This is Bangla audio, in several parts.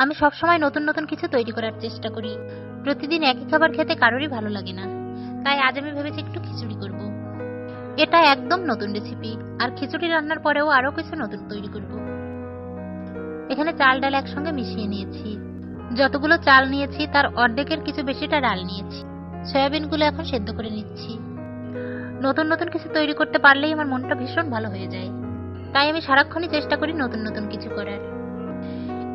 আমি সবসময় নতুন নতুন কিছু তৈরি করার চেষ্টা করি। প্রতিদিন একই খাবার খেতে কারোরই ভালো লাগে না। তাই আজ আমি ভেবেছি একটু খিচুড়ি করব। এটা একদম নতুন রেসিপি আর খিচুড়ি রান্নার পরেও আরও কিছু নতুন তৈরি করব। এখানে চাল ডাল একসঙ্গে মিশিয়ে নিয়েছি। যতগুলো চাল নিয়েছি, তার অর্ধেকের কিছু বেশিটা ডাল নিয়েছি। সয়াবিনগুলো এখন সেদ্ধ করে নিচ্ছি। নতুন নতুন কিছু তৈরি করতে পারলেই আমার মনটা ভীষণ ভালো হয়ে যায়। তাই আমি সারাক্ষণই চেষ্টা করি নতুন নতুন কিছু করার।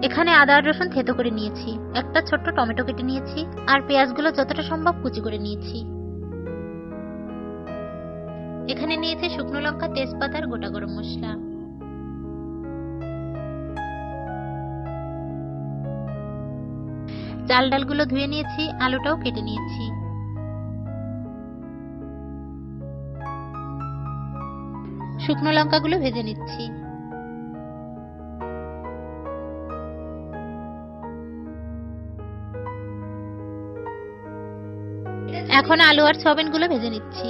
এখানে আদা আর রসুন থেতো করে নিয়েছি, একটা ছোট্ট টমেটো কেটে নিয়েছি, আর পেঁয়াজগুলো যতটা সম্ভব কুচি করে নিয়েছি। এখানে নিয়েছি শুকনো লঙ্কা, তেজপাতা আর গোটা গরম মশলা। চাল ডালগুলো ধুয়ে নিয়েছি, আলুটাও কেটে নিয়েছি। শুকনো লঙ্কাগুলো ভেজে নিচ্ছি। এখন আলু আর সয়াবিনগুলো ভেজে নিচ্ছি।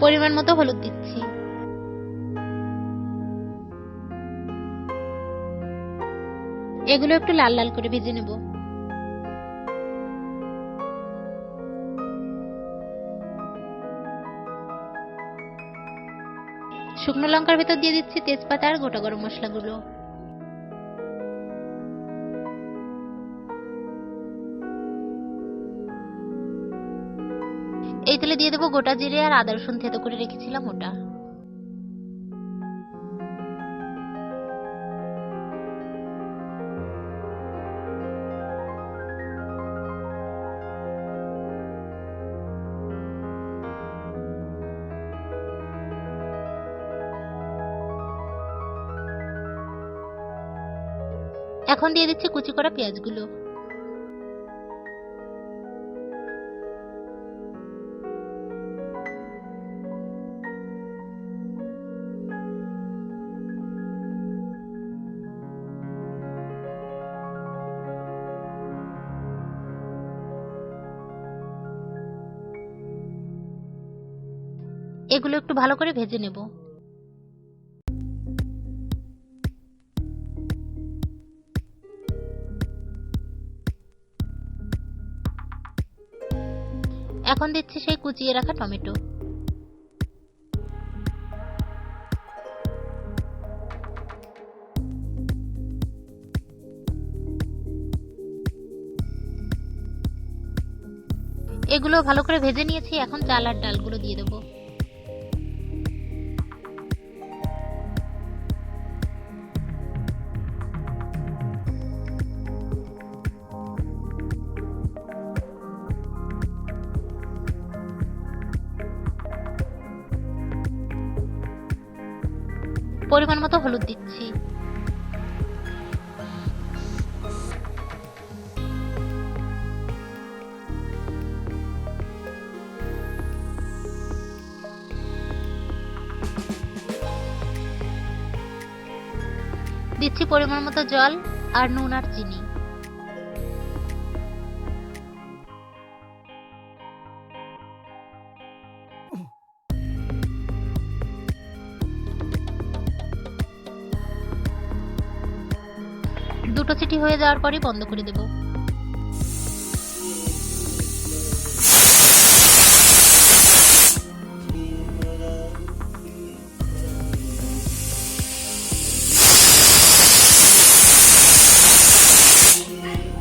পরিমাণ মতো হলুদ দিচ্ছি। এগুলো একটু লাল লাল করে ভেজে নেব। শুকনো লঙ্কার ভেতর দিয়ে দিচ্ছি তেজপাতা আর গোটা গরম মশলাগুলো। এই তেলে দিয়ে দেবো গোটা জিরে আর আদা রসুন থেতো করে রেখেছিলাম ওটা। এখন দিয়ে দিচ্ছি কুচি করা পেঁয়াজগুলো। এগুলো একটু ভালো করে ভেজে নেব। এখন দিচ্ছি সেই কুচিয়ে রাখা টমেটো। এগুলো ভালো করে ভেজে নিয়েছি, এখন চাল আর ডালগুলো দিয়ে দেবো। পরিমাণ মতো হলুদ দিচ্ছি। দিচ্ছি পরিমাণ মতো জল আর নুন আর চিনি। দুটো চিঠি হয়ে যাওয়ার পরই বন্ধ করে দেব।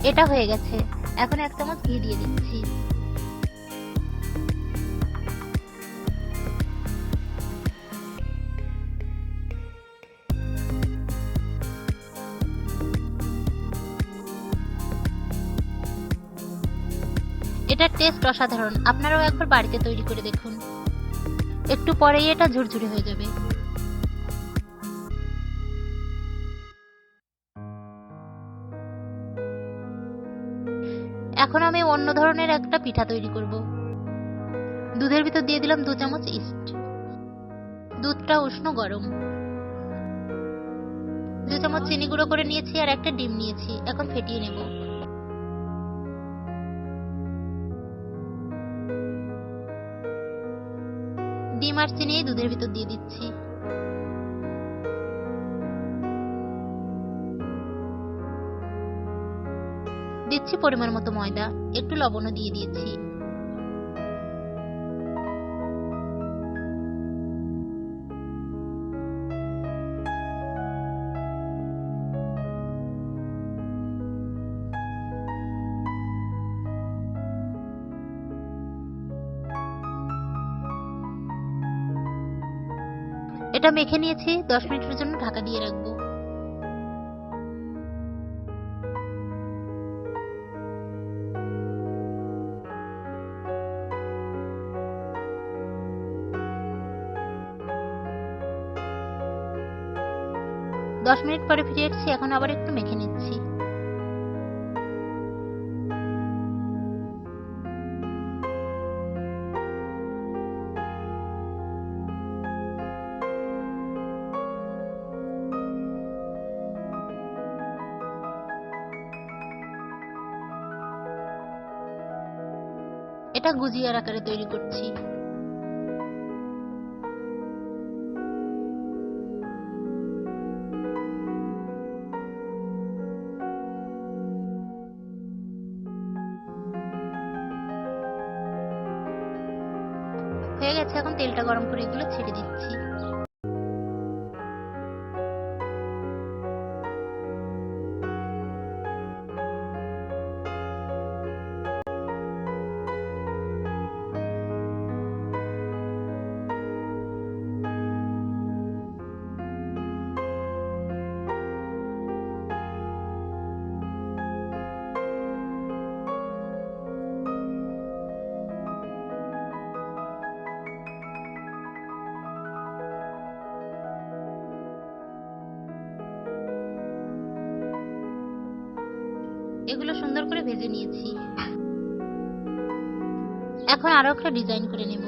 এটা হয়ে গেছে। এখন এক চামচ ঘি দিয়ে দিচ্ছি। এটার টেস্ট অসাধারণ। আপনারাও একবার বাড়িতে তৈরি করে দেখুন। একটু পরেই এটা ঝুরঝুরে হয়ে যাবে। এখন আমি অন্য ধরনের একটা পিঠা তৈরি করব। দুধের ভিতর দিয়ে দিলাম দু চামচ ইস্ট। দুধটা উষ্ণ গরম। দু চামচ চিনি গুঁড়ো করে নিয়েছি আর একটা ডিম নিয়েছি। এখন ফেটিয়ে নেব। ডিম আর চিনি দুধের ভিতর দিয়ে দিচ্ছি। দিচ্ছি পরিমাণ মতো ময়দা, একটু লবণও দিয়ে দিয়েছি। এটা মেখে নিয়েছি, দশ মিনিটের জন্য ঢাকা দিয়ে রাখব। দশ মিনিট পরে ফিরে এসেছি, এখন আবার একটু মেখে নিচ্ছি। এটা গুজিয়ার আকারে তৈরি করছি। হয়ে গেছে এখন তেলটা গরম করে এগুলো ছেড়ে দিচ্ছি। এগুলো সুন্দর করে ভেজে নিয়েছি। এখন আরও একটা ডিজাইন করে নেব।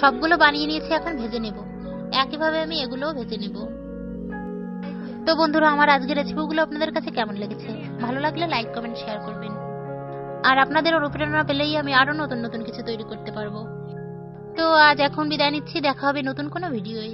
সবগুলো বানিয়ে নিয়েছি, এখন ভেজে নেব। একইভাবে আমি এগুলোও ভেজে নেব। তো বন্ধুরা, আমার আজকের রেসিপিগুলো আপনাদের কাছে কেমন লেগেছে? ভালো লাগলে লাইক কমেন্ট শেয়ার করবেন। আর আপনাদের অনুপ্রেরণা পেলেই আমি আরও নতুন নতুন কিছু তৈরি করতে পারব। তো আজ এখন বিদায় নিচ্ছি, দেখা হবে নতুন কোনো ভিডিওয়ে